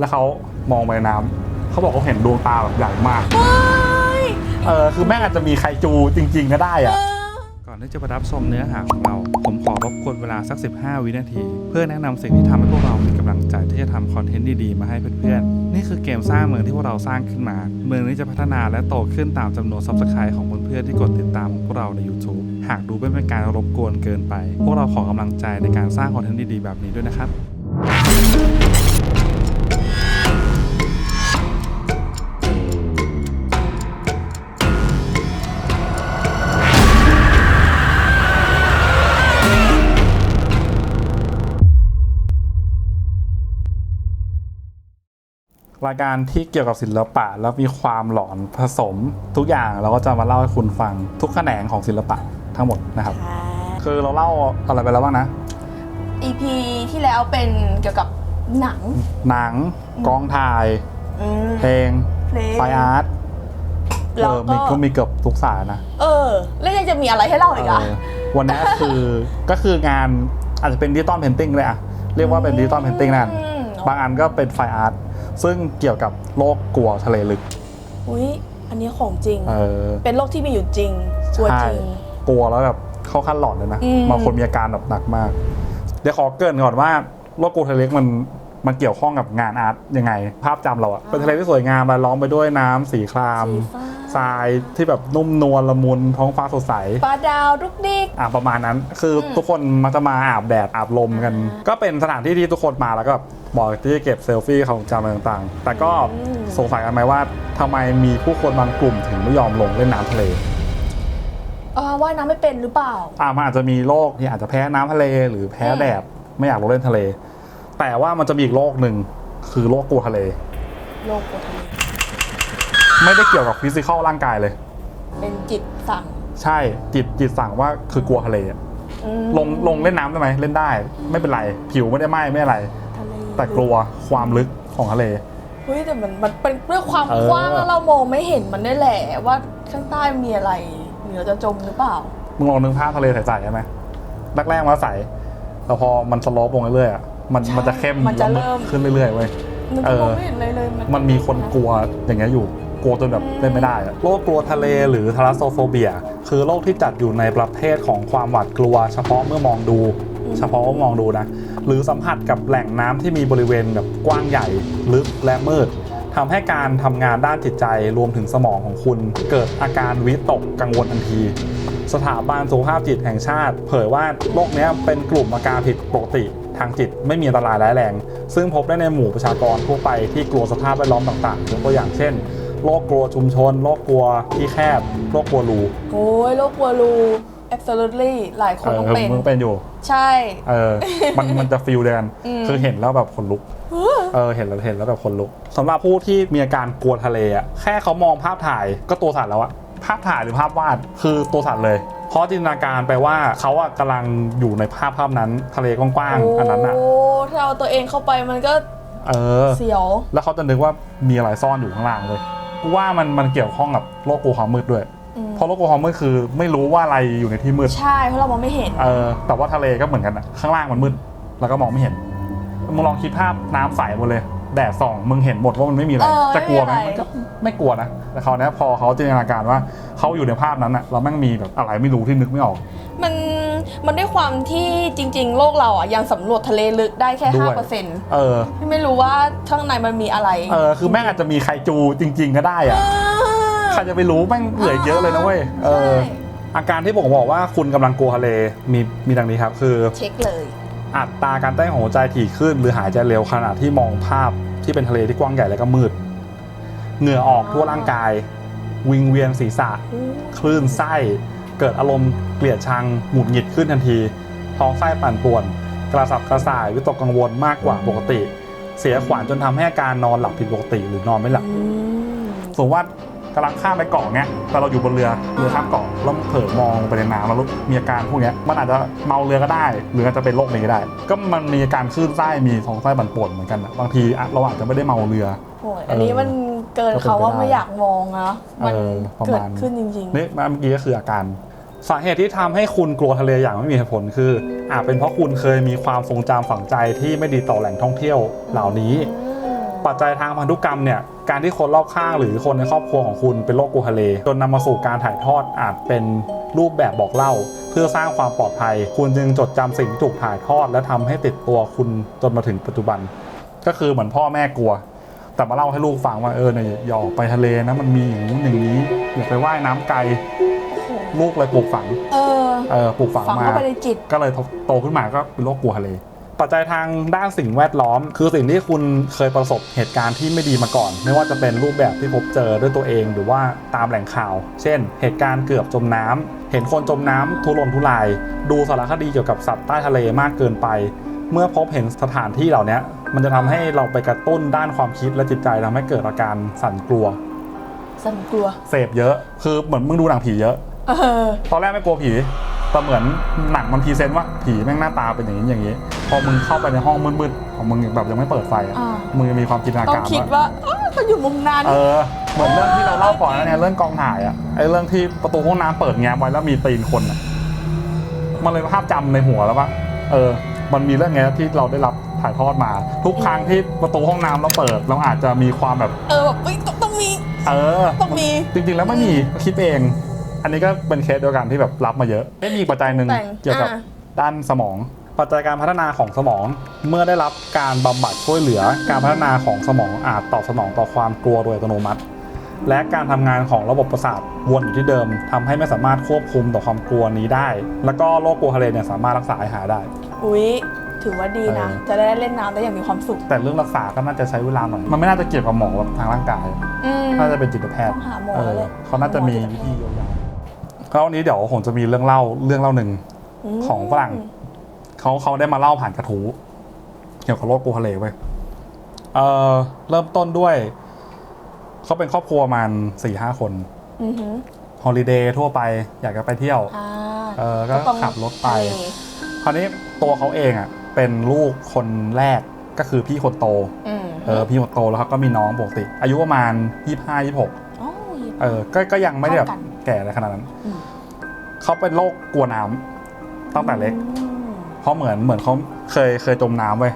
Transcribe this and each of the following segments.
แล้วเขามองไปในน้ำเขาบอกเขาเห็นดวงตาแบบใหญ่มากเฮ้ยเออคือแม่งอาจจะมีไคจูจริง ๆ ก็ได้เออะอก่อนที่จะไปรับชมเนื้อหาของเรา ผมขอรบกวนเวลาสัก 15 วินาที เพื่อแนะนำสิ่งที่ทำให้พวกเรามีกำลังใจที่จะทำคอนเทนต์ดีๆ มาให้เพื่อนๆ นี่คือเกมสร้างเมืองที่พวกเราสร้างขึ้นมา เมืองนี้จะพัฒนาและโตขึ้นตามจำนวนซับสไครต์ของเพื่อนๆที่กดติดตามพวกเราใน YouTube หากดูไม่เป็นการรบกวนเกินไป พวกเราขอกำลังใจในการสร้างคอนเทนต์ดีๆแบบนี้ด้วยนะครับ รายการที่เกี่ยวกับศิลปะ แล้วมีความหลอนผสมทุกอย่างเราก็จะมาเล่าให้คุณฟังทุกแขนงของศิลปะทั้งหมดนะครับค่ะคือเราเล่าอะไรไปแล้วบ้างนะ EP ที่แล้วเป็นเกี่ยวกับหนัง หนังกองถ่ายอืมเพลงเพลงไฟอาร์ตเอแล้วอก็มีก็มีเกือบทุกสายนะเออ แล้วยังจะมีอะไรให้เล่าอีกอะ เออวันนี้คือ ก็คืองานอาจจะเป็นดิจิตอลเพนติ้งเลยอะเรียกว่าเป็นดิจิตอลเพนติ้งนั่นอืม บางอันก็เป็นไฟอาร์ต ซึ่งเกี่ยวกับโลกกลัวทะเลลึกอุ้ยอันนี้ของจริง เออเป็นโรคที่มีอยู่จริงตัวใช่จริง กลัวแล้วแบบเข้าขั้นหลอนเลยนะอืม บางคนมีอาการแบบหนักมาก เดี๋ยวขอเกรินก่อนว่าโลกกลัวทะเลลึกมันมันเกี่ยวข้องกับงานอาร์ตยังไง ภาพจำเราอะเป็นทะเลที่สวยงามและล้อมไปด้วยน้ำสีคราม สีฟ้า ทรายที่แบบนุ่มนวลละมุนท้องฟ้าสดใส ปลาดาวดุกดิก อะประมาณนั้นคืออมทุกคนมักจะมาอาบแดดอาบลมกัน อ่าก็เป็นสถานที่ที่ทุกคนมาแล้วก็บอกที่จะเก็บเซลฟี่ของจำอะไรต่างๆ แต่ก็อืม สงสัยกันไหมว่าทำไมมีผู้คนบางกลุ่มถึงไม่ยอมลงเล่นน้ำทะเลอ่าว่ายน้ำไม่เป็นหรือเปล่า อ่ามันอาจจะมีโรคที่อาจจะแพ้น้ำทะเล หรือแพ้อืมแดดไม่อยากลงเล่นทะเล แต่ว่ามันจะมีอีกโรคหนึ่งคือโรคกลัวทะเลโรคกลัวทะเล ไม่ได้เกี่ยวกับฟิสิกอลร่างกายเลย เป็นจิตสั่งใช่จิตจิตสั่งว่าคือกลัวทะเลอะอืมลงลงเล่นน้ำได้ไหมเล่นได้ ไม่เป็นไร ผิวไม่ได้ไหม้ไม่อะไร ทะเลแต่กลัวความลึกของทะเล เฮ้ยแต่มันมันเป็นด้วยความเออ กว้างแล้วเรามองไม่เห็นมันได้แหละว่าข้างใต้มีอะไรหรือเราจะจมหรือเปล่า มึงลองนึกภาพทะเลใสๆใช่ไหมแรกๆมันก็ใสแต่พอมันสโลปลงเรื่อยๆอะมันใช่มันจะเข้มมันจะแล้วเริ่ม ขึ้นเรื่อยๆเว้ย มันเอจะอ มองไม่เห็นเลยเลยมันมีคนกลัวอย่างเงี้ยอยู่ กลัวจนแบบเล่นไม่ได้โรคกลัวทะเลหรือทาราโซโฟเบีย คือโรคที่จัดอยู่ในประเภทของความหวาดกลัว เฉพาะเมื่อมองดู เฉพาะเมื่อมองดูนะ หรือสัมผัสกับแหล่งน้ำที่มีบริเวณแบบกว้างใหญ่ลึกและมืดทำให้การทำงานด้านจิตใจรวมถึงสมองของคุณ เกิดอาการวิตกกังวลทันที สถาบันสุขภาพจิตแห่งชาติ เผยว่าโรคนี้เป็นกลุ่มอาการผิดปกติทางจิตไม่มีอันตรายร้ายแรง ซึ่งพบได้ในหมู่ประชากรทั่วไปที่กลัวสภาพแวดล้อมต่างๆยกตัวอย่างเช่น โรคกลัวชุมชนโรคกลัวที่แคบโรคกลัวรู โอ้ยโรคกลัวรู absolutely หลายคนต้องเออเป็น มึงเป็นอยู่ ใช่ เออ มันมันจะฟีลเดียวกัน อืม คือเห็นแล้วแบบขนลุก เออ เห็นแล้วเห็นแล้วแบบขนลุกสำหรับผู้ที่มีอาการกลัวทะเลอะแค่เขามองภาพถ่ายก็ตัวสั่นแล้วอะภาพถ่ายหรือภาพวาดคือตัวสั่นเลย เพราะจินตนาการไปว่าเขาอะกำลังอยู่ในภาพภาพนั้นทะเลกว้างๆอันนั้นอะโอ้ถ้าเอาตัวเองเข้าไปมันก็เออ เสียว แล้วเขาจะนึกว่ามีอะไรซ่อนอยู่ข้างล่างเลย กูว่ามันมันเกี่ยวข้องกับโลกกลัวความมืดด้วย อืมเพราะโลกกลัวความมืดคือไม่รู้ว่าอะไรอยู่ในที่มืด ใช่ เพราะเรามองไม่เห็น เออแต่ว่าทะเลก็เหมือนกันอะข้างล่างมันมืด แล้วก็มองไม่เห็นมึงลองคิดภาพน้ำใสหมดเลย แดดส่องมึงเห็นหมดว่ามันไม่มีอะไรเออจะกลัวไหมไม่มีอะไร มันก็ไม่กลัวนะแต่เขาวเนี้ยพอเขาจินตนาการว่าเขาอยู่ในภาพนั้นอะเราแม่งมีแบบอะไรไม่รู้ที่นึกไม่ออก มันมันด้วยความที่จริง ๆ โลกเราอะยังสำรวจทะเลลึกได้แค่ด้ห้าวย เปอร์เซ็นต์เออ ไม่รู้ว่าข้างในมันมีอะไรเออคือแม่งอาจจะมีไคจูจริง ๆ ก็ได้อะใครจะไปรู้แม่งเหลือเยอะเลยนะเว้ยเออใช่อาการที่ผมบอกว่าคุณกำลังกลัวทะเลมีมีดังนี้ครับ คือ เช็คเลย อัตราการเต้นของหัวใจถี่ขึ้น หรือหายใจเร็วขณะที่มองภาพที่เป็นทะเลที่กว้างใหญ่และก็มืด เหงื่อออกทั่วร่างกาย วิงเวียนศีรษะ คลื่นไส้ เกิดอารมณ์เกลียดชังหงุดหงิดขึ้นทันที ท้องไส้ปั่นป่วน กระสับกระส่ายวิตกกังวลมากกว่าปกติ เสียขวัญจนทำให้อาการนอนหลับผิดปกติหรือนอนไม่หลับอืมสมมติว่า กำลังข้ามไปเกาะเงี้ยแต่เราอยู่บนเรือเรือข้ามเกาะแล้วเผลอมองไปในน้ำแล้วมีอาการพวกเนี้ยมันอาจจะเมาเรือก็ได้ หรืออาจจะเป็นโรคนี้ก็ได้ ก็มันมีอาการคลื่นไส้มีท้องไส้ปั่นป่วนเหมือนกันนะบางทีอะเราอาจจะไม่ได้เมาเรือโอ้ยอันนี้มันเกินเขาว่าไม่อยากมองนะมันเออประเกิมาดณขึ้นจริงนี่เมื่อกี้ก็คืออาการสาเหตุที่ทำให้คุณกลัวทะเลอย่างไม่มีเหตุผลคืออาจเป็นเพราะคุณเคยมีความทรงจำฝังใจที่ไม่ดีต่อแหล่งท่องเที่ยวเหล่านี้ๆอืม ปัจจัยทางพันธุกรรมเนี่ยการที่คนรอบข้างหรือคนในครอบครัวของคุณเป็นโรคกลัวทะเล จนนำมาสู่การถ่ายทอดอาจเป็นรูปแบบบอกเล่า เพื่อสร้างความปลอดภัย คุณจึงจดจำสิ่งที่ถูกถ่ายทอด และทำให้ติดตัวคุณจนมาถึงปัจจุบัน ก็คือเหมือนพ่อแม่กลัว แต่มาเล่าให้ลูกฟังว่าเออเนี่ยอย่าออกไปทะเลนะมันมีอย่างนู้นอย่างนี้อย่าไปว่ายน้ำไกลลูกเลยปลูกฝัง เออเออปลูกฝังฝังมาเข้าไปในจิตก็เลยโตขึ้นมาก็เป็นโรคกลัวทะเล ปัจจัยทางด้านสิ่งแวดล้อม คือสิ่งที่คุณเคยประสบเหตุการณ์ที่ไม่ดีมาก่อน ไม่ว่าจะเป็นรูปแบบที่พบเจอด้วยตัวเอง หรือว่าตามแหล่งข่าว เช่น เหตุการณ์เกือบจมน้ำเห็นคนจมน้ำทุรนทุราย ดูสารคดีเกี่ยวกับสัตว์ใต้ทะเลมากเกินไป เมื่อพบเห็นสถานที่เหล่านี้มันจะทำให้เราไปกระตุ้นด้านความคิดและจิตใจทำให้เกิดอาการสั่นกลัว สั่นกลัว เสพเยอะ คือเหมือนมึงดูหนังผีเยอะเออตอนแรกไม่กลัวผีแต่เหมือนหนังมันพรีเซนต์ว่าผีแม่งหน้าตาเป็นอย่างนี้อย่างนี้ พอมึงเข้าไปในห้องมืดๆของมึงแบบยังไม่เปิดไฟอะอ่ามึงจะมีความจินตนาต้องการคิดว่าว่าอ้าวเขาอยู่มุมนั้น เออเหมือนเรื่องที่เราเล่าก่อนนะเนี่ยเรื่องกองถ่ายอะไอ้เรื่องที่ประตูห้องน้ำเปิดแง้มไว้แล้วมีตีนคนอะมันเลยภาพจำในหัวแล้วว่าเออ มันมีเรื่องเงี้ยที่เราได้รับถ่ายทอดมา ทุกครั้งที่ประตูห้องน้ำเราเปิดเราอาจจะมีความแบบ เออแบบเอ้ยต้องต้องมี เออต้องมีจริงๆแล้วไม่มีคิดเอง อันนี้ก็เป็นเคสเดียวกันที่แบบรับมาเยอะไม่มีปัจจัยหนึ่งแต่งเกี่ยวกับอ่า ด้านสมอง ปัจจัยการพัฒนาของสมอง เมื่อได้รับการบำบัดช่วยเหลือ การพัฒนาของสมองอาจตอบสนองต่อความกลัวโดยอัตโนมัติ และการทำงานของระบบประสาทวนอยู่ที่เดิมทำให้ไม่สามารถควบคุมต่อความกลัวนี้ได้ แล้วก็โรคกลัวทะเลเนี่ยสามารถรักษาให้หายได้ อุ้ยถือว่าดีนะเออจะได้เล่นน้ำได้อย่างมีความสุข แต่เรื่องรักษาก็น่าจะใช้เวลาหน่อย มันไม่น่าจะเกี่ยวกับหมอแบบทางร่างกายอืมน่าจะเป็นจิตแพทย์ต้องหาหมอเออเลยเขาน่าจะมีวิธีเยียวยาแล้ววันนี้เดี๋ยวผมจะมีเรื่องเล่าเรื่องเล่าหนึ่งมของฝรั่ง เขาเขาได้มาเล่าผ่านกระทู้เกี่ยวกับโรคกลัวทะเลไว้ยเออเริ่มต้นด้วย เขาเป็นครอบครัวประมันสี่ห้าคนอือหือฮอลิเดย์ทั่วไปอยากจะไปเที่ยว อ่าเออก็ต้องขับรถไป ทะเลคราวนี้ตัวเขาเองอะ เป็นลูกคนแรกก็คือพี่คนโต อืมเออพี่คนโตแล้วเขาก็มีน้องปกติ อายุประมาณยี่ห้ายี่หกโอ้ย เออก็ก็ยังไม่ได้แบบเท่ากันแก่อะไรขนาดนั้นอืม เขาเป็นโรคกลัวน้ำตั้งแต่เล็ก อืมเพ ราะเหมือนเหมือนเขาเคยเคยจมน้ำเว้ย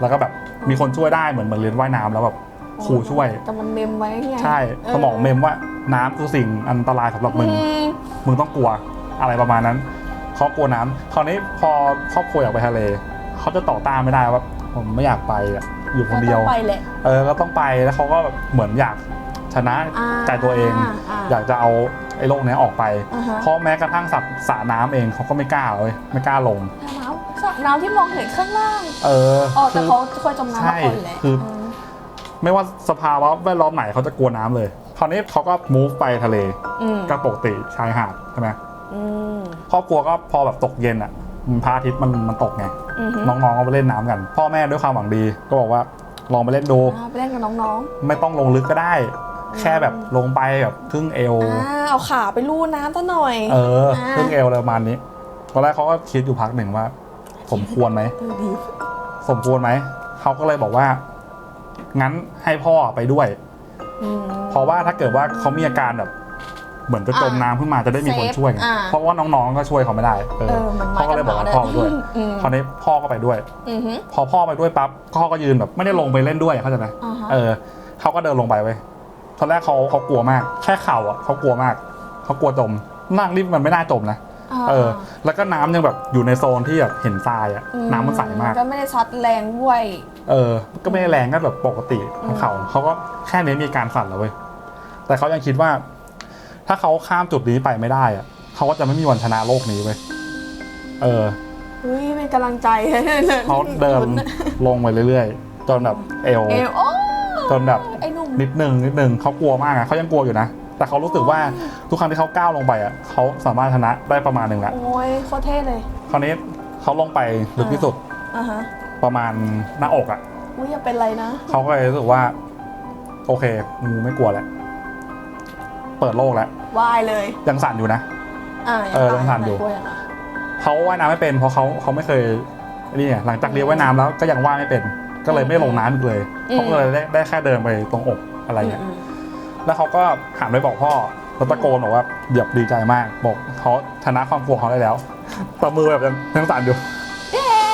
แล้วก็แบบมีคนช่วยได้เหมือนเหมือนเรียนว่ายน้ำแล้วแบบครูช่วย แต่มันเมมไว้ไงใช่สมองเมมว่าน้ำคือสิ่งอันตรายสำหรับมึง อืมมึงต้องกลัวอะไรประมาณนั้นเขากลัวน้ำคราวนี้พอครอบครัวอยากไปทะเลเขาจะต่อต้านไม่ได้ว่าผมไม่อยากไปอะอยู่คนเดียว ก็ต้องไปแหละ เออก็ต้องไปแล้วเขาก็แบบเหมือนอยาก ชนะอ่าใจตัวเอง อ่าอยากจะเอาไอ้โรคเนี้ยออกไป อ่าฮะ เพราะแม้กระทั่งสัตว์สระน้ำเองเขาก็ไม่กล้าเลยไม่กล้าลง น้ำสระน้ำที่มองเห็นข้างล่างเอออ๋อแต่คือ เขาเคยจมน้ำมาก่อนแหละใช่คือ มไม่ว่าสภาวะแวดล้อมไหนเขาจะกลัวน้ำเลย คราวนี้เขาก็ move ไปทะเลอืมก็ปกติชายหาดใช่ไหมอืมครอบครัวก็พอแบบตกเย็นอะมันพระอาทิตย์มันมันตกไง อืมน้องๆก็ไปเล่นน้ำกัน พ่อแม่ด้วยความหวังดี ก็บอกว่าลองไปเล่นดู อ่าไปเล่นกับน้องไม่ต้องลงลึกก็ได้ แค่แบบลงไปแบบครึ่งเอวๆอ่าเอาขาไปลู่น้ำซะหน่อย เอออ่าครึ่งเอวอะไรประมาณนี้ตอนแรกเขาก็คิดอยู่พักหนึ่งว่า สมควรไหมเออดีสมควรไหมเขาก็เลยบอกว่า งั้นให้พ่อไปด้วยอืมเพราะว่าถ้าเกิดว่าเขามีอาการแบบ เหมือนจะจมน้ำขึ้นมาจะได้มีคนเซฟช่วยไงอ่าเพราะว่าน้องๆก็ช่วยเขาไม่ได้เอเอออมันเขาก็เลยบอกว่าพ่อไปด้วยอืมคราวนี้พ่อก็ไปด้วยอือหือพอพ่อไปด้วยปั๊บพ่อก็ยืนแบบ ไม่ได้ลงไปเล่นด้วยเข้าใจไหมอ่าฮะเออเขาก็เดินลงไปเว้ย ตอนแรกเขาเขากลัวมาก แค่เข่าอะเขากลัวมากเขากลัวจมนั่งนี่มันไม่น่าจมนะเออ แล้วก็น้ำยังแบบอยู่ในโซนที่แบบเห็นทรายอะน้ำมันใสมาก ก็ไม่ได้ซัดแรงด้วยเออ ก็ไม่ได้แรงก็แบบปกติอืขอมงเขาเขาก็แค่นี้มีการสั่นแล้วเว้ยแต่เขายังคิดว่า ถ้าเขาข้ามจุดนี้ไปไม่ได้อะเขาก็จะไม่มีวันชนะโลกนี้เว้ยเอออุ้ยเป็นกำลังใจเขาเดินลงไปเรื่อยๆจนแบบเอวเอวโอ้จนแบบไอ้ห นุ่มนิดนึงนิดนึงเขากลัวมากอะเขายังกลัวอยู่นะ แต่เขารู้สึกว่าทุกครั้งที่เขาก้าวลงไปอะเขาสามารถชนะได้ประมาณหนึ่งละโอ้ยโคตรเท่เลยคราวนี้เขาลงไปลึกที่สุดอ่าฮะประมาณหน้าอกอะอุ้ยอย่าเป็นไรนะเขาก็เลยรู้สึกว่า โอเคงูไม่กลัวแล้วเปิดโลกแล้ววายเลยยังสั่นอยู่นะ อ่าเออต้องทานอยู่กลัวอย่างนั้นเขาว่ายน้ำไม่เป็นเพราะเขาเขาไม่เคยนี่ไงหลังจากเรียนว่ายน้ำแล้วก็ยังว่ายไม่เป็น ก็เลยไม่ลงน้ำอีกเลยเขาก็เลยได้ได้แค่เดินไปตรงอกอะไรเงี้ยอืมแล้วเขาก็หันไปบอกพ่อแล้วตะโกนบอกว่าเดือบดีใจมากบอกเขาชนะความกลัวเขาได้แล้วตบมือแบบยังยังสั่นอยู่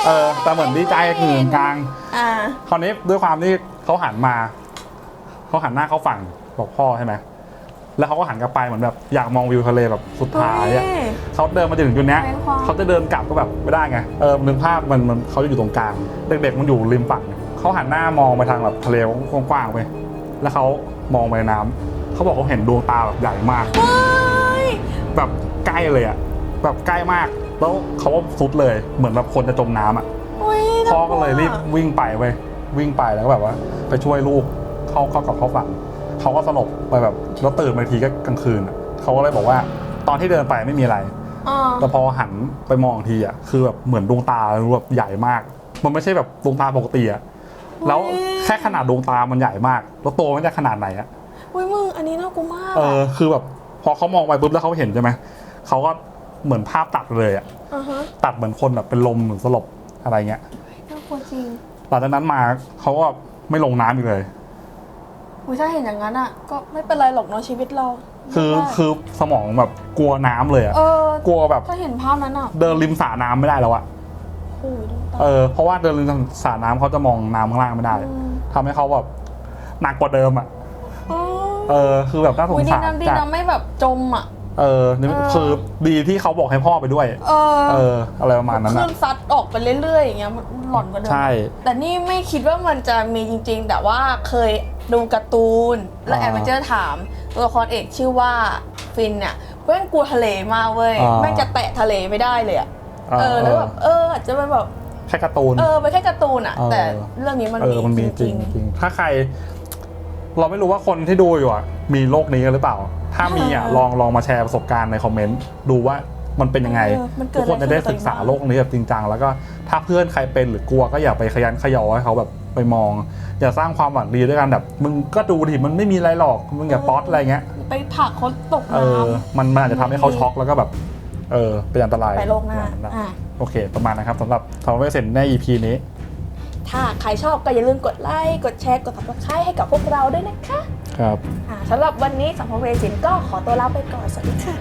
เออแต่เหมือนดีใจกึ่งกลางอ่าคราวนี้ด้วยความที่เขาหันมาเขาหันหน้าเข้าฝั่งบอกพ่อใช่ไหมแล้วเขาก็หันกลับไปเหมือนแบบอยากมองวิวทะเลแบบสุดท้ายอะเฮ้ยเขาเดินมาถึงจุดเนี้ยแรงความเขาจะเดินกลับก็แบบไม่ได้ไงเออนึกภาพมันมันเขาอยู่ตรงกลางเด็กๆมันอยู่ริมฝั่ง เขาหันหน้ามองไปทางแบบทะเลกว้างๆไป แล้วเขามองไปในน้ำเขาบอกเขาเห็นดวงตาแบบใหญ่มากเฮ้ยแบบใกล้เลยอะแบบใกล้มาก แล้วเขาก็สุดเลย เหมือนแบบคนจะจมน้ำอะโอ้ยพ่อก็เลยรีบน่ากววิ่งไปเว้ยวิ่งไปแล้วก็แบบว่า ไปช่วยลูกเข้าเข้ากับเขาฝั่งเขาก็สลบไปแบบแล้วตื่นมาอีกทีก็กลางคืนอะเขาก็เลยบอกว่า ตอนที่เดินไปไม่มีอะไรอ่าแต่พอหันไปมองอีกทีอะคือแบบเหมือนดวงตาแบบใหญ่มาก มันไม่ใช่แบบดวงตาปกติอะ แล้วแค่ขนาดดวงตามันใหญ่มาก แล้วตัวมันจะขนาดไหนอะอุ้ยมึงอันนี้น่ากลัวมากเออคือแบบพอเขามองไปปุ๊บแล้วเขาเห็นใช่ไหมเขาก็เหมือนภาพตัดเลยอะอ่าฮะตัดเหมือนคนแบบเป็นลมหรือสลบอะไรเงี้ยน่ากลัวจริงหลังจากนั้นมาเขาก็ไม่ลงน้ำอีกเลยอุ้ยถ้าเห็นอย่างนั้นอะ ก็ไม่เป็นไรหรอกเนาะชีวิตเรา คือได้คือสมองแบบกลัวน้ำเลยอะเออกลัวแบบถ้าเห็นภาพนั้นอะ เดินริมสระน้ำไม่ได้แล้วอะ โอ้ยดวงตาเออเพราะว่าเดินริมสระน้ำเขาจะมองน้ำข้างล่างไม่ได้อืมทำให้เขาแบบหนักกว่าเดิมอะอ๋อเออคือแบบน่าสงอุ้ยดีสารนะดีจัดนะไม่แบบจมอะ เออนี่เออ คือดีที่เขาบอกให้พ่อไปด้วย เออเออ อะไรประมาณนั้นคลื่นะนซัดออกไปเรื่อยๆอย่างเงี้ยมันหลอนกว่าเดิม ใช่ แต่นี่ไม่คิดว่ามันจะมีจริงๆ แต่ว่าเคยดูการ์ตูน แล้วอ่าแอดเวนเจอร์ถาม ตัวละครเอกชื่อว่าฟินเนี่ยแม่งกลัวทะเลมากเว้ยอ่า แม่งจะแตะทะเลไม่ได้เลยอะ เออแล้วแบบเอออาจจะเป็นแบบแค่การ์ตูน เออเป็นแค่การ์ตูนอะเออแต่เรื่องนี้มันเออมันมีจริงจริงถ้าใคร เราไม่รู้ว่าคนที่ดูอยู่อะ มีโรคนี้กันหรือเปล่า ถ้ามีอะลองลองมาแชร์ประสบการณ์ในคอมเมนต์ดูว่ามันเป็นยังไงเออมันเกิทุดกคนจะได้อะไรขึ้นกับศึกษาตัวเองบ้างโรคนี้แบบจริงจังแล้วก็ถ้าเพื่อนใครเป็นหรือกลัวก็อย่าไปขยันขยอให้เขาแบบไปมอง อย่าสร้างความหวังดีด้วยกันแบบ มึงก็ดูดิมันไม่มีอะไรหรอกมึงอย่าป๊อตอะไรเงี้ย ไปผลักเขาตกเอน้อ มันมันอาจจะทำให้เขาช็อกแล้วก็แบบ เออเป็นอันตรายำไปโลกหน้าอะโอเค ประมาณนะครับสำหรับทำเวเซนใน EP นี้ ถ้าใครชอบก็อย่าลืมกดไลค์กดแชร์กด subscribe ให้กับพวกเราด้วยนะคะ ครับอ่าสำหรับวันนี้สัมภเวสินก็ขอตัวลาไปก่อนสวัสดีค่ะ